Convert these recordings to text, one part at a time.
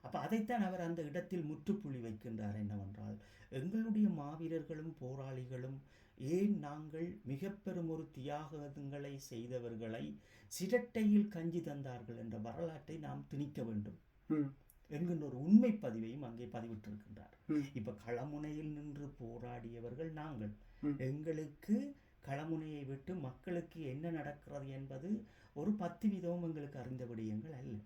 அப்ப அதைத்தான் அவர் அந்த இடத்தில் முற்றுப்புள்ளி வைக்கின்றார் என்னவென்றால் எங்களுடைய மாவீரர்களும் போராளிகளும் ஏன் நாங்கள் மிக பெரும் ஒரு தியாகங்களை செய்தவர்களை சிரட்டையில் கஞ்சி தந்தார்கள் என்ற வரலாற்றை நாம் திணிக்க வேண்டும். என்கின்ற ஒரு உண்மை பதிவையும் அங்கே பதிவிட்டிருக்கின்றார். இப்ப களமுனையில் நின்று போராடியவர்கள் நாங்கள். எங்களுக்கு களமுனையை விட்டு மக்களுக்கு என்ன நடக்கிறது என்பது ஒரு பத்து வீதமும் எங்களுக்கு அறிந்த விடயங்கள் அல்ல.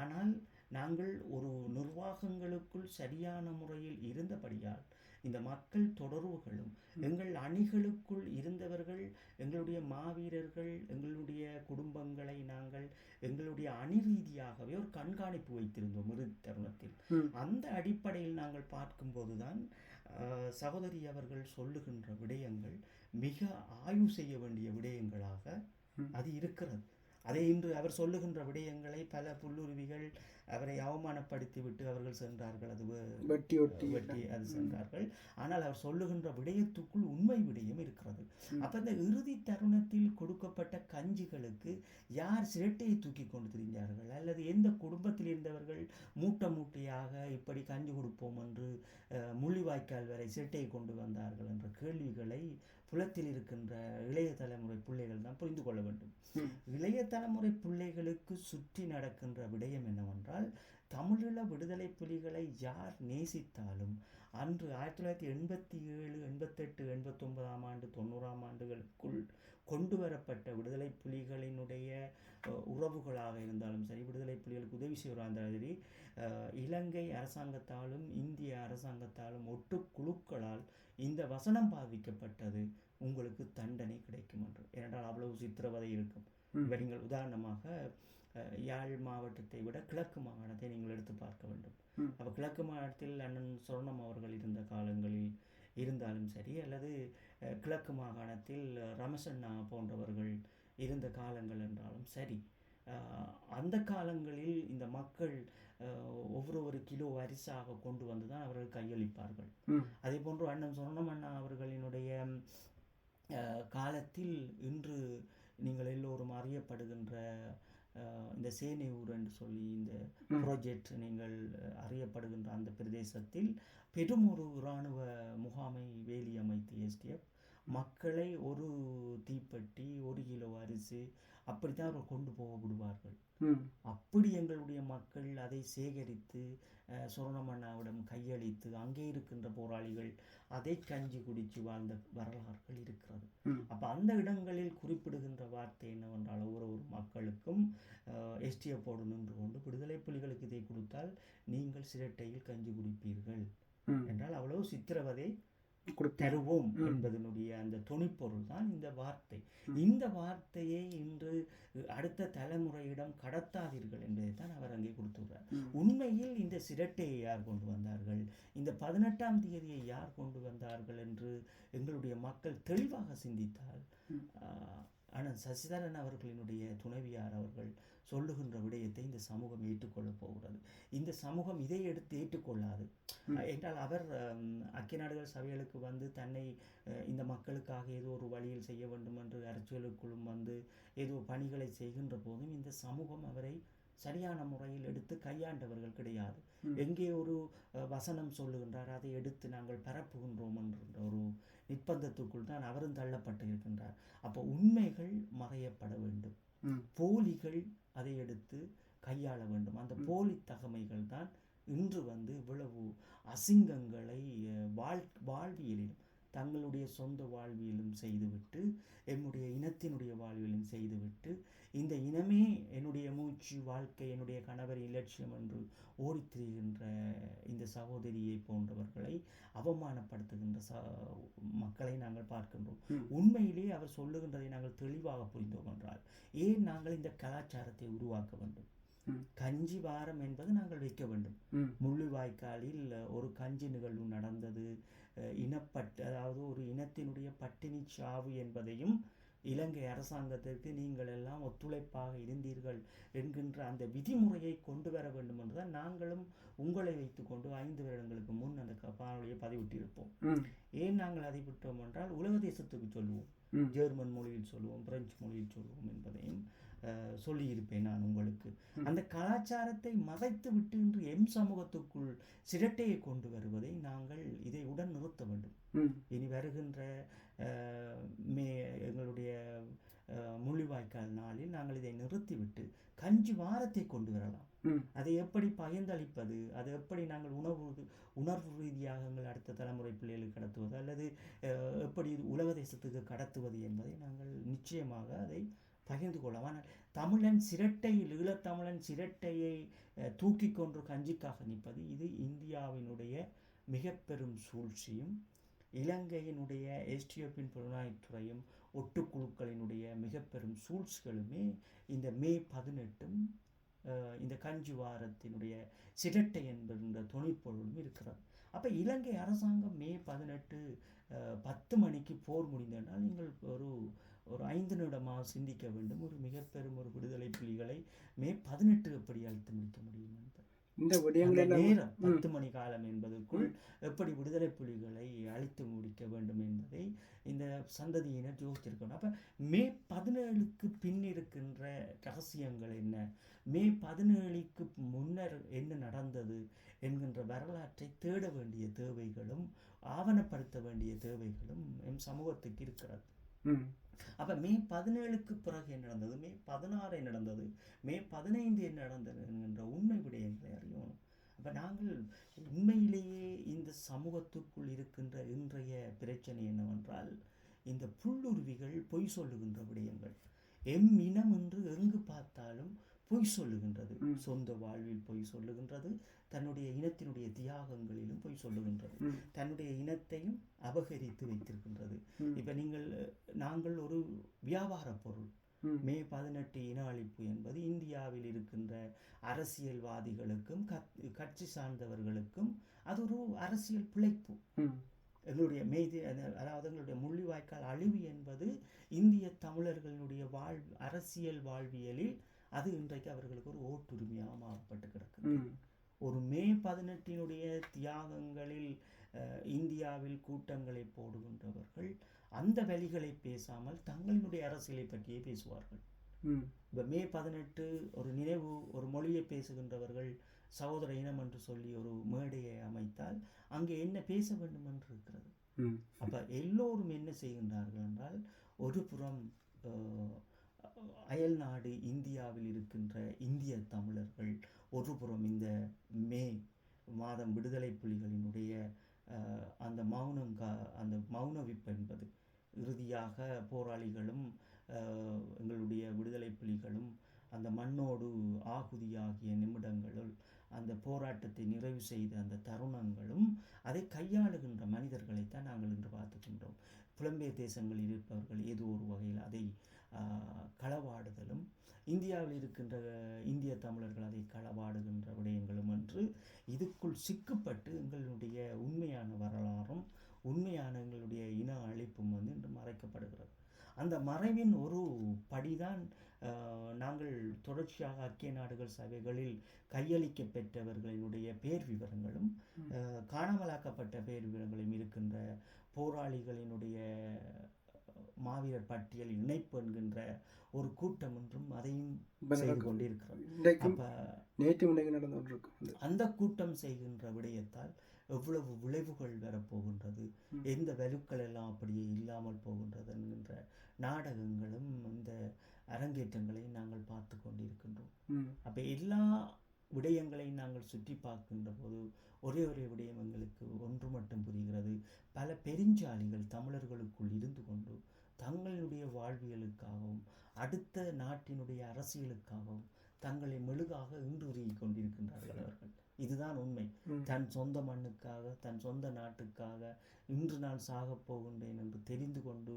ஆனால் நாங்கள் ஒரு நிர்வாகங்களுக்குள் சரியான முறையில் இருந்தபடியால் இந்த மக்கள் தொடர்புகளும் எங்கள் அணிகளுக்குள் இருந்தவர்கள் எங்களுடைய மாவீரர்கள் எங்களுடைய குடும்பங்களை நாங்கள் எங்களுடைய அணி ரீதியாகவே ஒரு கண்காணிப்பு வைத்திருந்தோம் இறுதி தருணத்தில். அந்த அடிப்படையில் நாங்கள் பார்க்கும்போதுதான் சகோதரி அவர்கள் சொல்லுகின்ற விடயங்கள் மிக ஆய்வு செய்ய வேண்டிய விடயங்களாக. அது இருக்கிறது அதை இன்று அவர் சொல்லுகின்ற விடயங்களை பல புல்லுருவிகள் அவரை அவமானப்படுத்தி விட்டு அவர்கள் சென்றார்கள். அது வெட்டி ஒட்டி. வெட்டி அது சென்றார்கள். ஆனால் அவர் சொல்லுகின்ற விடயத்துக்குள் உண்மை விடயம் இருக்கிறது. அப்ப இந்த இறுதி தருணத்தில் கொடுக்கப்பட்ட கஞ்சிகளுக்கு யார் சிரட்டையை தூக்கி கொண்டு திரிந்தார்கள்? அல்லது எந்த குடும்பத்தில் இருந்தவர்கள் மூட்டை மூட்டையாக இப்படி கஞ்சி கொடுப்போம் என்று அஹ், முள்ளிவாய்க்கால் வரை சிரட்டையை கொண்டு வந்தார்கள் என்ற கேள்விகளை புலத்தில் இருக்கின்ற இளைய தலைமுறை பிள்ளைகள் தான் புரிந்து கொள்ள வேண்டும். இளைய தலைமுறை பிள்ளைகளுக்கு சுற்றி நடக்கின்ற விடயம் என்னவென்றால் தமிழீழ விடுதலை புலிகளை யார் நேசித்தாலும் அன்று ஆயிரத்தி தொள்ளாயிரத்தி எண்பத்தி ஏழு எண்பத்தெட்டு எண்பத்தொன்பதாம் ஆண்டு தொண்ணூறாம் ஆண்டுகளுக்குள் கொண்டு வரப்பட்ட விடுதலை புலிகளினுடைய உறவுகளாக இருந்தாலும் சரி விடுதலை புலிகளுக்கு உதவி செய்வதாக இருந்தாலும் சரி இலங்கை அரசாங்கத்தாலும் இந்திய அரசாங்கத்தாலும் ஒட்டு குழுக்களால் இந்த வசனம் பாதிக்கப்பட்டது உங்களுக்கு தண்டனை கிடைக்கும் என்று ஏனென்றால் அவ்வளவு சித்திரவதை இருக்கும். இப்ப நீங்கள் உதாரணமாக யாழ் மாவட்டத்தை விட கிழக்கு மாகாணத்தை நீங்கள் எடுத்து பார்க்க வேண்டும். அப்போ கிழக்கு மாகாணத்தில் அண்ணன் சொர்ணம் அவர்கள் இருந்த காலங்களில் இருந்தாலும் சரி அல்லது கிழக்கு மாகாணத்தில் ரமசண்ணா போன்றவர்கள் இருந்த காலங்கள் என்றாலும் சரி. அந்த காலங்களில் இந்த மக்கள் ஒவ்வொரு ஒரு கிலோ அரிசாக கொண்டு வந்து தான் அவர்கள் கையளிப்பார்கள். அதே போன்று அண்ணன் சொர்ணமண்ணா அவர்களினுடைய காலத்தில் இன்று நீங்கள் எல்லோரும் அறியப்படுகின்ற அஹ், இந்த சேனையூர் என்று சொல்லி இந்த ப்ராஜெக்ட் நீங்கள் அறியப்படுகின்ற அந்த பிரதேசத்தில் பெரும் ஒரு இராணுவ முகாமை வேலி அமைத்து எஸ்டிஎஃப் மக்களை ஒரு தீப்பெட்டி ஒரு கிலோ அரிசி அப்படித்தான் அவர்கள் கொண்டு போக விடுவார்கள். அப்படி எங்களுடைய மக்கள் அதை சேகரித்து சுரணமண்ணாவிடம் கையளித்து அங்கே இருக்கின்ற போராளிகள் அதை கஞ்சி குடித்து வாழ்ந்த வரலாறுகள் இருக்கிறது. அப்ப அந்த இடங்களில் குறிப்பிடுகின்ற வார்த்தை என்னவென்றால் ஒவ்வொரு ஒரு மக்களுக்கும் எஸ்டிஎஃபோடு நின்று கொண்டு விடுதலை புலிகளுக்கு இதை கொடுத்தால் நீங்கள் சிரட்டையில் கஞ்சி குடிப்பீர்கள். என்றால் அவ்வளவு சித்திரவதை தருவோம் என்பதனுடைய அந்த துணிப்பொருள் தான் இந்த வார்த்தை. இந்த வார்த்தையை இன்று அடுத்த தலைமுறையிடம் கடத்தாதீர்கள் என்பதை தான் அவர் அங்கே கொடுத்துள்ளார். உண்மையில் இந்த சிரட்டையை யார் கொண்டு வந்தார்கள்? இந்த பதினெட்டாம் தேதியை யார் கொண்டு வந்தார்கள் என்று எங்களுடைய மக்கள் தெளிவாக சிந்தித்தால் ஆனால் சசிதரன் அவர்களினுடைய துணைவியார் அவர்கள் சொல்லுகின்ற விடயத்தை இந்த சமூகம் ஏற்றுக்கொள்ளப் போகிறது. இந்த சமூகம் இதை எடுத்து ஏற்றுக்கொள்ளாது. என்றால் அவர் ஹம், ஐக்கிய நாடுகள் சபைகளுக்கு வந்து தன்னை இந்த மக்களுக்காக ஏதோ ஒரு வழியில் செய்ய வேண்டும் என்று அரசியலுக்குள்ளும் வந்து ஏதோ பணிகளை செய்கின்ற போதும் இந்த சமூகம் அவரை சரியான முறையில் எடுத்து கையாண்டவர்கள் கிடையாது. எங்கே ஒரு வசனம் சொல்லுகின்றார் அதை எடுத்து நாங்கள் பரப்புகின்றோம் என்ற ஒரு நிர்பந்தத்துக்குள் தான் அவரும் தள்ளப்பட்டு இருக்கின்றார் அப்போ உண்மைகள் மறையப்பட வேண்டும். போலிகள் அதை எடுத்து கையாள வேண்டும். அந்த போலி தகமைகள் தான் இன்று வந்து இவ்வளவு அசிங்கங்களை வாழ் வாழ்வியலிலும் தங்களுடைய சொந்த வாழ்வியலும் செய்துவிட்டு என்னுடைய இனத்தினுடைய வாழ்வியலும் செய்துவிட்டு இந்த இனமே என்னுடைய மூச்சு வாழ்க்கை என்னுடைய கணவர் இலட்சியம் என்று ஓடித் திரிகின்ற இந்த சகோதரியை போன்றவர்களை அவமானப்படுத்துகின்ற ச மக்களை நாங்கள் பார்க்கின்றோம் ம். உண்மையிலே அவர் சொல்லுகின்றதை நாங்கள் தெளிவாக புரிந்தோம் என்றால் ஏன் நாங்கள் இந்த கலாச்சாரத்தை உருவாக்க வேண்டும் கஞ்சி வாரம் என்பது நாங்கள் வைக்க வேண்டும். முள்ளிவாய்க்காலில் ஒரு கஞ்சி நிகழ்வு நடந்தது. இனப்பட்டு அதாவது ஒரு இனத்தினுடைய பட்டினி சாவு என்பதையும் இலங்கை அரசாங்கத்திற்கு நீங்கள் எல்லாம் ஒத்துழைப்பாக இருந்தீர்கள் என்கின்ற அந்த விதிமுறையை கொண்டு வர வேண்டும் என்றுதான் நாங்களும் உங்களை வைத்துக்கொண்டு ஐந்து வருடங்களுக்கு முன் அந்த காணொலியை பதிவிட்டிருப்போம். ஏன் நாங்கள் அதை விட்டோம் என்றால் உலக தேசத்துக்கு சொல்லுவோம். ஜெர்மன் மொழியில் சொல்லுவோம் பிரெஞ்சு மொழியில் சொல்லுவோம் என்பதையும் சொல்லியிருப்பேன் நான் உங்களுக்கு. அந்த கலாச்சாரத்தை மறைத்து விட்டு இன்று எம் சமூகத்துக்குள் சிரட்டையை கொண்டு வருவதை நாங்கள் இதை உடன் நிறுத்த வேண்டும். இனி வருகின்ற மே எங்களுடைய முள்ளிவாய்க்கால் நாளில் நாங்கள் இதை நிறுத்திவிட்டு கஞ்சி வாரத்தை கொண்டு வரலாம். அதை எப்படி பகிர்ந்தளிப்பது அது எப்படி நாங்கள் உணவு உணர்வு ரீதியாக எங்கள் அடுத்த தலைமுறை பிள்ளைகளுக்கு கடத்துவது? அல்லது எப்படி உலக தேசத்துக்கு கடத்துவது என்பதை நாங்கள் நிச்சயமாக அதை பகிர்ந்து கொள்ளலாம் ஆனால் தமிழன் சிரட்டையில் ஈழத்தமிழன் சிரட்டையை அஹ், தூக்கி கொன்று கஞ்சிக்காக நிற்பது இது இந்தியாவினுடைய மிக பெரும் சூழ்ச்சியும் இலங்கையினுடைய எஸ்டிஎஃபின் புலனாய்வுத்துறையும் ஒட்டுக்குழுக்களினுடைய மிக பெரும் சூழ்ச்சிகளுமே இந்த மே பதினெட்டும் இந்த கஞ்சி வாரத்தினுடைய சிரட்டை என்கின்ற தொழிற்பொருளும் இருக்கிறது. அப்போ இலங்கை அரசாங்கம் மே பதினெட்டு அஹ், பத்து மணிக்கு போர் முடிந்தனால் நீங்கள் ஒரு ஒரு ஐந்து நிமிடமாக சிந்திக்க வேண்டும். ஒரு மிக பெரும் ஒரு விடுதலை புலிகளை மே பதினெட்டு எப்படி அழுத்த முடிக்க முடியும் என்பது. இந்த விடயங்கள் அந்த எல்லாம் நேரம் பத்து மணி காலம் என்பதற்குள் எப்படி விடுதலை புலிகளை அழித்து முடிக்க வேண்டும் என்பதை இந்த சந்ததியினர் யோசிச்சிருக்கணும். அப்ப மே பதினேழுக்கு பின் இருக்கின்ற ரகசியங்கள் என்ன? மே பதினேழுக்கு முன்னர் என்ன நடந்தது என்கின்ற வரலாற்றை தேட வேண்டிய தேவைகளும் ஆவணப்படுத்த வேண்டிய தேவைகளும் எம் சமூகத்துக்கு இருக்கிறது. அப்ப மே பதினேழுக்கு பிறகு என்ன நடந்தது? மே பதினாறு என்ன நடந்தது? மே பதினைந்து என்ன நடந்தது என்ற உண்மை விடயங்களை அறியணும். அப்ப நாங்கள் உண்மையிலேயே இந்த சமூகத்துக்குள் இருக்கின்ற இன்றைய பிரச்சனை என்னவென்றால் இந்த புல்லுருவிகள் பொய் சொல்லுகின்ற விடயங்கள். எம் இனம் என்று எங்கு பார்த்தாலும் பொய் சொல்லுகின்றது. சொந்த வாழ்வில் பொய் சொல்லுகின்றது. தன்னுடைய இனத்தினுடைய தியாகங்களிலும் பொய் சொல்லுகின்றது. தன்னுடைய இனத்தையும் அபகரித்து வைத்திருக்கின்றது. இப்ப நீங்கள் நாங்கள் ஒரு வியாபார பொருள். ம். பதினெட்டு இன அழிப்பு என்பது இந்தியாவில் இருக்கின்ற அரசியல்வாதிகளுக்கும் கட்சி சார்ந்தவர்களுக்கும் அது ஒரு அரசியல் பிழைப்பு. எங்களுடைய மெய்தி அதாவது எங்களுடைய முள்ளிவாய்க்கால் அழிவு என்பது இந்திய தமிழர்களுடைய வாழ் அரசியல் வாழ்வியலில் அது இன்றைக்கு அவர்களுக்கு ஒரு ஓட்டுரிமையாக மாறப்பட்டு கிடக்குது ம். ஒரு மே பதினெட்டினுடைய தியாகங்களில் இந்தியாவில் கூட்டங்களை போடுகின்றவர்கள் அந்த வழிகளை பேசாமல் தங்களினுடைய அரசியலை பற்றியே பேசுவார்கள். இப்போ மே பதினெட்டு ஒரு நினைவு ஒரு மொழியை பேசுகின்றவர்கள் சகோதர இனம் என்று சொல்லி ஒரு மேடையை அமைத்தால் அங்கே என்ன பேச வேண்டும் என்று இருக்கிறது. அப்ப எல்லோரும் என்ன செய்கின்றார்கள் என்றால் ஒரு புறம் அயல் நாடு இந்தியாவில் இருக்கின்ற இந்திய தமிழர்கள் ஒருபுறம் இந்த மே மாதம் விடுதலை புலிகளினுடைய அந்த மௌனம் கா அந்த மௌனவிப்பு என்பது. இறுதியாக போராளிகளும் எங்களுடைய விடுதலை புலிகளும் அந்த மண்ணோடு ஆகுதியாகிய நிமிடங்களுள் அந்த போராட்டத்தை நிறைவு செய்த அந்த தருணங்களும் அதை கையாளுகின்ற மனிதர்களைத்தான் நாங்கள் இன்று பார்த்துக்கின்றோம் புலம்பெயர் தேசங்களில் இருப்பவர்கள் ஏதோ ஒரு வகையில் அதை களவாடுதலும். இந்தியாவில் இருக்கின்ற இந்திய தமிழர்கள் அதை களவாடுகின்ற விடயங்களும் என்று இதுக்குள் சிக்கப்பட்டு எங்களுடைய உண்மையான வரலாறும் உண்மையான எங்களுடைய இன அழிப்பும் வந்து இன்று மறைக்கப்படுகிறது. அந்த மறைவின் ஒரு படிதான் நாங்கள் தொடர்ச்சியாக ஐக்கிய நாடுகள் சபைகளில் கையளிக்க பெற்றவர்களினுடைய பேர் விவரங்களும் காணாமலாக்கப்பட்ட பேர் விவரங்களும் இருக்கின்ற போராளிகளினுடைய மாவீரர் பட்டியல் இணைப்பு என்கின்ற ஒரு கூட்டம் என்றும் அதையும் செய்து அப்ப நேற்று நடந்து. அந்த கூட்டம் செய்கின்ற விடயத்தால் எவ்வளவு விளைவுகள் வரப்போகின்றது. எந்த வலுக்கள் எல்லாம் அப்படியே இல்லாமல் போகின்றது என்கின்ற நாடகங்களும் இந்த அரங்கேற்றங்களையும் நாங்கள் பார்த்து கொண்டிருக்கின்றோம். அப்ப எல்லா விடயங்களையும் நாங்கள் சுற்றி பார்க்கின்ற போது ஒரே ஒரே விடயம் எங்களுக்கு ஒன்று மட்டும் புரிகிறது. பல பெருஞ்சாலிகள் தமிழர்களுக்குள் இருந்து கொண்டு தங்களுடைய வாழ்வியலுக்காகவும் அடுத்த நாட்டினுடைய அரசியலுக்காகவும் தங்களை மெழுகாக இன்றுருகி கொண்டிருக்கின்றார்கள் அவர்கள். இதுதான் உண்மை. தன் சொந்த மண்ணுக்காக தன் சொந்த நாட்டுக்காக இன்று நான் சாகப் போகின்றேன் என்று தெரிந்து கொண்டு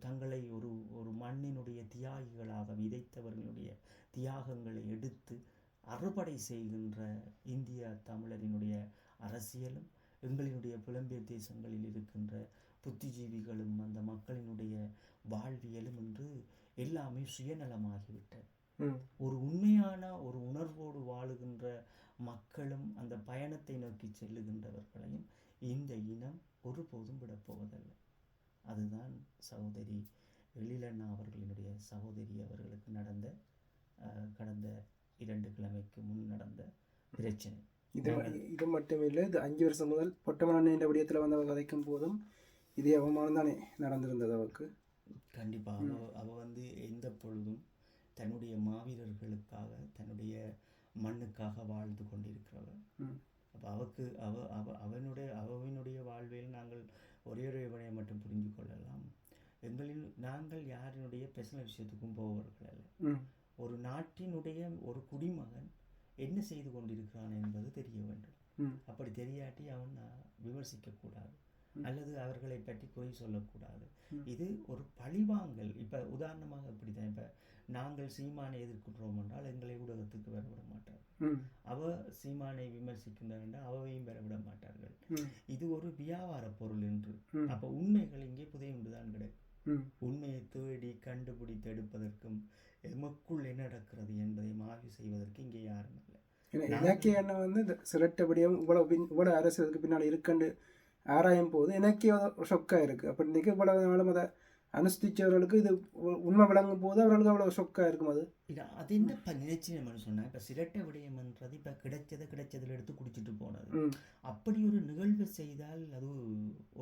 தங்களை ஒரு ஒரு மண்ணினுடைய தியாகிகளாக விதைத்தவர்களுடைய தியாகங்களை எடுத்து அறுபடை செய்கின்ற இந்திய தமிழரினுடைய அரசியலும் எங்களினுடைய புலம்பெயர் தேசங்களில் இருக்கின்ற புத்திஜீவிகளும் அந்த மக்களினுடைய வாழ்வியலும் என்று எல்லாமே சுயநலமாகிவிட்டது. ஒரு உண்மையான ஒரு உணர்வோடு வாழுகின்ற மக்களும் அந்த பயணத்தை நோக்கி செல்லுகின்றவர்களையும் இந்த இனம் ஒருபோதும் விடப்போவதில்லை அதுதான் சகோதரி எழிலண்ணா அவர்களினுடைய சகோதரி அவர்களுக்கு நடந்த கடந்த இரண்டு கிழமைக்கு முன் நடந்த பிரச்சனை. இது இது மட்டும் இல்லை இது அஞ்சு வருஷம் முதல் பொட்டமலன் என்ற விடயத்தில் வந்து அவர் கதைக்கும் போதும் இதே அவமானம் தானே நடந்திருந்தது அவருக்கு. கண்டிப்பாக அவ அவ வந்து எந்த பொழுதும் தன்னுடைய மாவீரர்களுக்காக தன்னுடைய மண்ணுக்காக வாழ்ந்து கொண்டிருக்கிறவர். அப்போ அவக்கு அவ அவ அவனுடைய அவனுடைய வாழ்வில் நாங்கள் ஒரே ஒரு விடயம் மட்டும் புரிந்து கொள்ளலாம். எங்களின் நாங்கள் யாரினுடைய பர்சனல் விஷயத்துக்கும் போவர்கள் அல்ல. ஒரு நாட்டினுடைய ஒரு குடிமகன் என்ன செய்து கொண்டிருக்கிறான் என்பது தெரிய வேண்டும். அப்படி தெரியாட்டி அவன் விமர்சிக்கக்கூடாது. அல்லது அவர்களை பற்றி குறை சொல்லக்கூடாது. இது ஒரு பழிவாங்கல். இப்போ உதாரணமாக இப்படிதான் இப்போ நாங்கள் சீமானை எதிர்க்கின்றோம் என்றால் எங்களை ஊடகத்துக்கு வரவிட மாட்டார் அவ சீமானை விமர்சிக்கின்றார் என்றால் அவவையும் வரவிட மாட்டார்கள். இது ஒரு வியாபார பொருள் என்று. அப்போ உண்மைகள் இங்கே புதையுண்டு தான் கிடைக்கும். ம். உண்மையை தேடி கண்டுபிடித்து எடுப்பதற்கும் எமக்குள் என்ன நடக்கிறது என்பதை ஆய்வு செய்வதற்கு இங்கே யாரும் ஏன்னா எனக்கே என்ன வந்து இந்த சிரட்டபடியும் இவ்வளோ பின் இவ்வளோ அரசியலுக்கு பின்னால் இருக்குன்னு ஆராயும் போது எனக்கே ஒரு ஷொக்காக இருக்குது அப்போ இன்றைக்கி இவ்வளவு நாளும் அதை அனுஷ்டிச்சவர்களுக்கு இது உண்மை விளங்கும் போது அவர்களுக்கு அவ்வளோ ஷொக்காக இருக்கும் அது. இது அது என்ன இப்போ நம்ம சொன்னேன்? இப்போ சிரட்டை விடயம்ன்றது இப்போ கிடைச்சதை கிடைச்சதில் எடுத்து குடிச்சிட்டு போனது. அப்படி ஒரு நிகழ்வு செய்தால் அது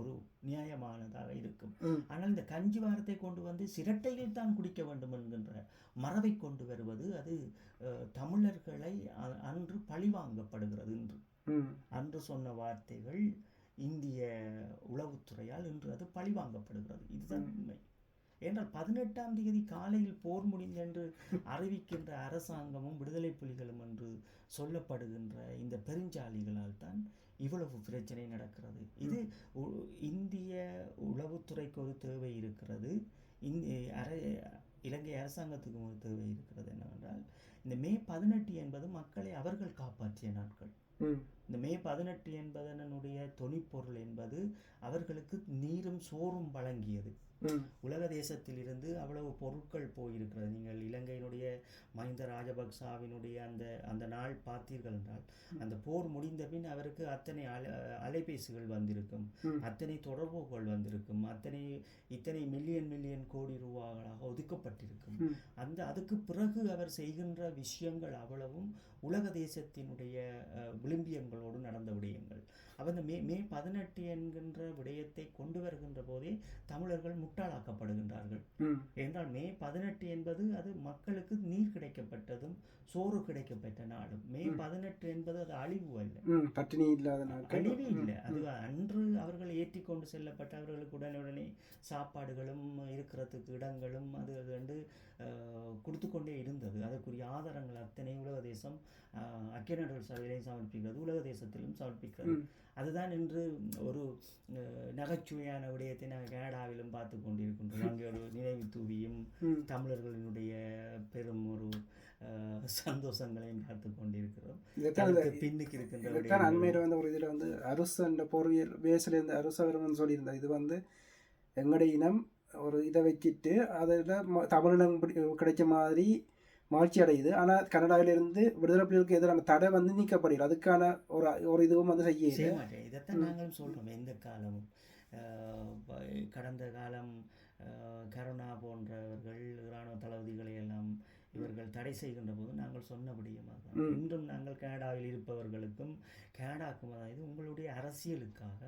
ஒரு நியாயமானதாக இருக்கும். ஆனால் இந்த கஞ்சி வாரத்தை கொண்டு வந்து சிரட்டையில் தான் குடிக்க வேண்டும் என்கின்ற மரபை கொண்டு வருவது அது தமிழர்களை அன்று பழிவாங்கப்படுகிறது இன்று. அன்று சொன்ன வார்த்தைகள் இந்திய உளவுத்துறையால் இன்று அது பழிவாங்கப்படுகிறது. இதுதான் உண்மை. ஏனென்றால் பதினெட்டாம் தேதி காலையில் போர் முடிந்தென்று அறிவிக்கின்ற அரசாங்கமும் விடுதலை புலிகளும் என்று சொல்லப்படுகின்ற இந்த பெருஞ்சாலிகளால் தான் இவ்வளவு பிரச்சனை நடக்கிறது. இது இந்திய உளவுத்துறைக்கு ஒரு தேவை இருக்கிறது. இந் அர இலங்கை அரசாங்கத்துக்கு ஒரு தேவை இருக்கிறது என்னவென்றால் இந்த மே பதினெட்டு என்பது மக்களை அவர்கள் காப்பாற்றிய நாட்கள். இந்த மே பதினெட்டு என்பதனுடைய தொனிப்பொருள் என்பது அவர்களுக்கு நீரும் சோறும் வழங்கியது. உலக தேசத்திலிருந்து அவ்வளவு பொருட்கள் போயிருக்கிறது. நீங்கள் இலங்கையினுடைய மஹிந்த ராஜபக்சாவினுடைய அந்த அந்த நாள் பார்த்தீர்கள் என்றால் அந்த போர் முடிந்த பின் அவருக்கு அத்தனை அலை அலைபேசிகள் வந்திருக்கும். அத்தனை தொடர்புகள் வந்திருக்கும் அத்தனை இத்தனை மில்லியன் மில்லியன் கோடி ரூபாய்களாக ஒதுக்கப்பட்டிருக்கும். அந்த அதுக்கு பிறகு அவர் செய்கின்ற விஷயங்கள் அவ்வளவும் உலக தேசத்தினுடைய விளிம்பியங்களோடு நடந்த விடயங்கள். அப்ப இந்த மே மே பதினெட்டு என்கின்ற விடயத்தை கொண்டு வருகின்ற போதே தமிழர்கள் முட்டாளாக்கப்படுகின்றார்கள். என்றால் மே பதினெட்டு என்பது அது மக்களுக்கு நீர் கிடைக்கப்பட்டதும் சோறு கிடைக்கப்பட்ட நாடும் மே பதினெட்டு என்பது அது அழிவு அல்ல. பட்டினி இல்லாத அழிவே இல்லை. அது அன்று அவர்கள் ஏற்றி கொண்டு செல்லப்பட்ட அவர்களுக்கு உடனுடனே சாப்பாடுகளும் இருக்கிறதுக்கு இடங்களும் அது அஹ், கொடுத்து கொண்டே இருந்தது. அதற்குரிய ஆதாரங்கள் அத்தனை உலக தேசம் நாடுகள் சபையிலையும் சமர்ப்பிக்கிறது உலக தேசத்திலும் சமர்ப்பிக்கிறது. அதுதான் இன்று ஒரு நகைச்சுவையான விடயத்தை நாங்கள் கனடாவிலும் பார்த்து கொண்டிருக்கின்றோம். அங்கே ஒரு நினைவு தூவியும் தமிழர்களினுடைய பெரும் ஒரு சந்தோஷங்களையும் பார்த்து கொண்டிருக்கிறோம். பின்னுக்கு இருக்கின்ற அண்மையில் வந்து ஒரு இதில் வந்து அரசன்ற பொருளியல் பேஸில் இருந்து அரசு அவர் வந்து சொல்லியிருந்தார் இது வந்து எங்களுடைய இனம் ஒரு இதை வச்சுட்டு அதில் தமிழினம் கிடைச்ச மாதிரி மாட்சி அடையுது ஆனால் கனடாவிலிருந்து விடுதலை புலிகளுக்கு எதிரான தடை வந்து நீக்கப்படுகிறது அதுக்கான ஒரு ஒரு இதுவும் வந்து செய்ய இதைத்தான் நாங்களும் சொல்றோம். எந்த காலமும். கடந்த காலம் கருணா போன்றவர்கள் இராணுவ தளபதிகளை எல்லாம் இவர்கள் தடை செய்கின்ற போது நாங்கள் சொன்னபடியமாக தான். ம். இன்றும் நாங்கள் கனடாவில் இருப்பவர்களுக்கும் கனடாக்கும் அதாவது உங்களுடைய அரசியலுக்காக.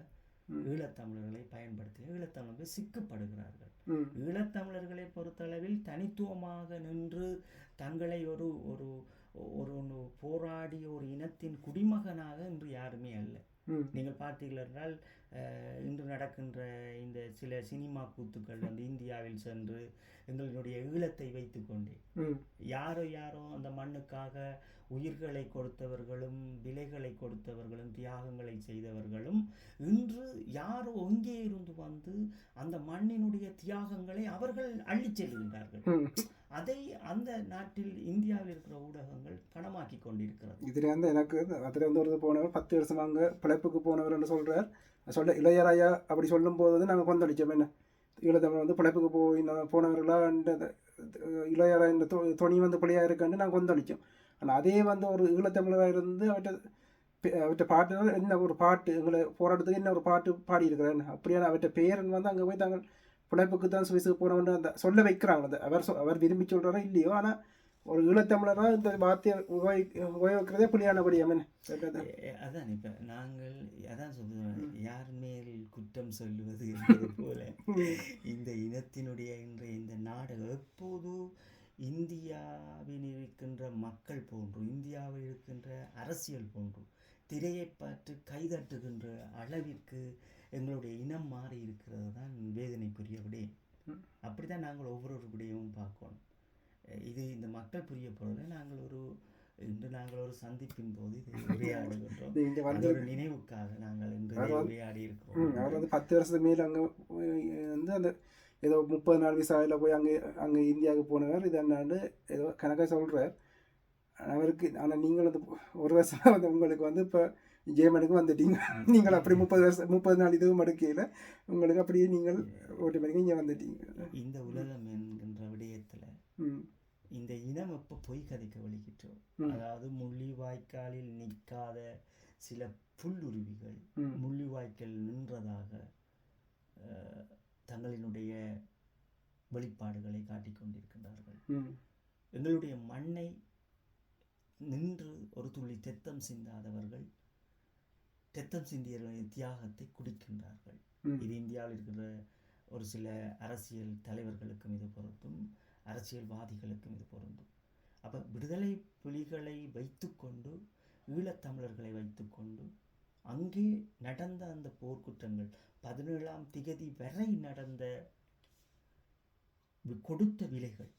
ஈழத்தமிழர்களை பயன்படுத்தி ஈழத்தமிழர்கள் சிக்கப்படுகிறார்கள். ஈழத்தமிழர்களை பொறுத்தளவில் தனித்துவமாக நின்று தங்களை ஒரு ஒரு ஒரு ஒன்று போராடிய ஒரு இனத்தின் குடிமகனாக இன்று யாருமே அல்ல. நீங்கள் பார்த்தீர்கள் என்றால் இன்று நடக்கின்ற இந்த சில சினிமா கூத்துக்கள் வந்து இந்தியாவில் சென்று எங்களுடைய ஈழத்தை வைத்துக்கொண்டே ம். யாரோ யாரோ அந்த மண்ணுக்காக உயிர்களை கொடுத்தவர்களும் விலைகளை கொடுத்தவர்களும் தியாகங்களை செய்தவர்களும் இன்று யாரோ எங்கே இருந்து வந்து அந்த மண்ணினுடைய தியாகங்களை அவர்கள் அள்ளிச் செல்கின்றார்கள். அதை அந்த நாட்டில் இந்தியாவில் இருக்கிற ஊடகங்கள் பணமாக்கி கொண்டிருக்கிறது. இதில் வந்து எனக்கு அதில் வந்து ஒரு போனவர் பத்து வருஷம் அங்கே பிழைப்புக்கு என்று சொல்கிறார் சொல்ல இளையராயா அப்படி சொல்லும்போது வந்து நாங்கள் கொந்தளிச்சோம். என்ன? ஈழத்தமிழ் வந்து பிழைப்புக்கு போய் நான் போனவர்களா இந்த இளையரா இந்த தொ துணி வந்து பிள்ளையாக இருக்கான்னு நாங்கள் கொந்தளிச்சோம். ஆனால் அதே வந்து ஒரு ஈழத்தமிழராக இருந்து அவற்றை பே- அவற்றை பாட்டு என்ன ஒரு பாட்டு எங்களை போராட்டத்துக்கு என்ன ஒரு பாட்டு பாடியிருக்கிறேன் அப்படியான அவற்றை பேரன் வந்து அங்கே போய் தாங்கள் பிழைப்புக்கு தான் சுவிஸுக்கு போனவன் அந்த சொல்ல வைக்கிறாங்க. அந்த அவர் அவர் விரும்பி சொல்கிறாரோ இல்லையோ? ஆனால் ஒரு ஈழத்தமிழராக இந்த வார்த்தையை உபயோகி உபயோகிக்கிறதே புலியானபடி அமன். அதான் இப்ப நாங்கள் அதான் சொல்லுவேன் யார் மேல் குற்றம் சொல்லுவது என்பது போல இந்த இனத்தினுடைய இன்றைய இந்த நாடகம் எப்போது இந்தியாவில் இருக்கின்ற மக்கள் போன்று இந்தியாவில் இருக்கின்ற அரசியல் போன்று திரையை பார்த்து கைதட்டுகின்ற அளவிற்கு எங்களுடைய இனம் மாறி இருக்கிறது தான் வேதனைக்குரிய விடயம் ம். அப்படிதான் நாங்கள் ஒவ்வொரு விடயமும் பார்க்கணும். இது இந்த மக்கள் புரிய போகிறது நாங்கள் ஒரு இன்று நாங்கள் ஒரு சந்திப்பின் போது இது உரையாடுகின்றோம். இங்கே வந்து ஒரு நினைவுக்காக நாங்கள் இன்று உரையாடி இருக்கிறோம். அவர் வந்து பத்து வருஷத்துக்கு மேலே அங்கே வந்து அந்த ஏதோ முப்பது நாள் விசாவில் போய் அங்கே அங்கே இந்தியாவுக்கு போனவர் இது என்னான்னு ஏதோ கணக்காக சொல்கிறார் அவருக்கு ஆனால் நீங்கள் வந்து ஒரு வருஷம் வந்து உங்களுக்கு வந்து இப்போ ஜேமனுக்கு வந்துட்டீங்க. நீங்கள் அப்படி முப்பது வருஷம் முப்பது நாள் இதுவும் மடுக்கையில் உங்களுக்கு அப்படியே நீங்கள் ஓட்டி மணிக்கு இங்கே வந்துட்டீங்க. இந்த உலகம் என்கின்ற விடயத்துல இந்த இனம் எப்போ பொய் கதைக்க வலிக்கிட்டோம் ம். அதாவது முள்ளிவாய்க்காலில் நிற்காத சில புல்லுருவிகள் முள்ளிவாய்க்கால் நின்றதாக தங்களினுடைய வெளிப்பாடுகளை காட்டிக் கொண்டிருக்கின்றார்கள். எங்களுடைய மண்ணை நின்று ஒரு துளி தெத்தம் சிந்தாதவர்கள் தெத்தம் சிந்தியர்களுடைய தியாகத்தை குடிக்கின்றார்கள். இது இந்தியாவில் இருக்கிற ஒரு சில அரசியல் தலைவர்களுக்கும் இது பொருந்தும் அரசியல்வாதிகளுக்கும் இது பொருந்தும். அப்போ விடுதலை புலிகளை வைத்துக்கொண்டு ஈழத்தமிழர்களை வைத்துக்கொண்டு அங்கே நடந்த அந்த போர்க்குற்றங்கள் பதினேழாம் திகதி வரை நடந்த கொடுத்த விலைகள்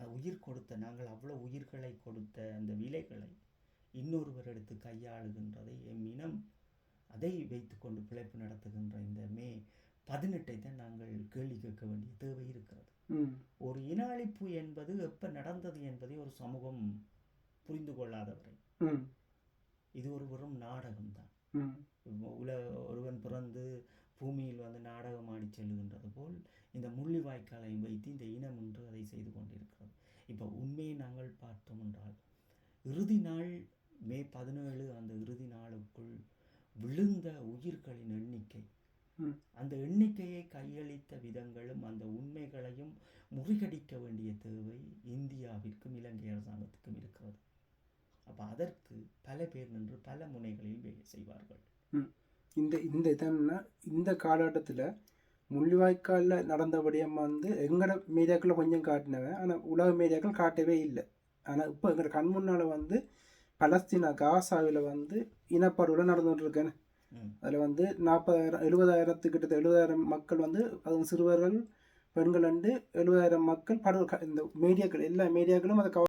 உயிர் கொடுத்த நாங்கள் அவ்வளோ உயிர்களை கொடுத்த அந்த விலைகளை இன்னொருவர் எடுத்து கையாளுகின்றதை எம் இனம் அதை வைத்துக்கொண்டு பிழைப்பு நடத்துகின்ற இந்த மே பதினெட்டை தான் நாங்கள் கேள்வி கேட்க வேண்டிய தேவை இருக்கிறது. ஒரு இன அழிப்பு என்பது எப்போ நடந்தது என்பதை ஒரு சமூகம் புரிந்து கொள்ளாதவரை. இது ஒரு வெறும் நாடகம்தான் உல ஒருவன் பிறந்து பூமியில் வந்து நாடகம் ஆடி செல்லுகின்றது போல் இந்த முள்ளிவாய்க்காலை வைத்து இந்த இனம் என்று அதை செய்து கொண்டிருக்கிறது இப்போ உண்மையை நாங்கள் பார்த்தோம் என்றால் இறுதி நாள் மே பதினேழு அந்த இறுதி நாளுக்குள் விழுந்த உயிர்களின் எண்ணிக்கை. அந்த எண்ணிக்கையை கையளித்த விதங்களும் அந்த உண்மைகளையும் முறியடிக்க வேண்டிய தேவை இந்தியாவிற்கும் இலங்கை அரசாங்கத்துக்கும் இருக்கிறது. அப்போ அதற்கு பல பேர் நின்று பல முனைகளில் வேலை செய்வார்கள். இந்த இந்த இதன்னா இந்த காலகட்டத்தில் முள்ளிவாய்க்காலில் நடந்தபடியாக வந்து எங்களோட மீடியாக்களில் கொஞ்சம் காட்டினவன். ஆனால் உலக மீடியாக்கள் காட்டவே இல்லை. ஆனால் இப்போ எங்களோட கண் முன்னால் வந்து பலஸ்தீனா காசாவில் வந்து இனப்படுகொலை நடந்துகிட்டு இருக்கேன் ம். அதில் வந்து நாற்பதாயிரம் எழுபதாயிரத்துக்கிட்ட எழுபதாயிரம் மக்கள் வந்து அதுவும் சிறுவர்கள் பெண்கள் வந்து எழுபதாயிரம் மக்கள் படு இந்த மீடியாக்கள் எல்லா மீடியாக்களும் அதை கவர்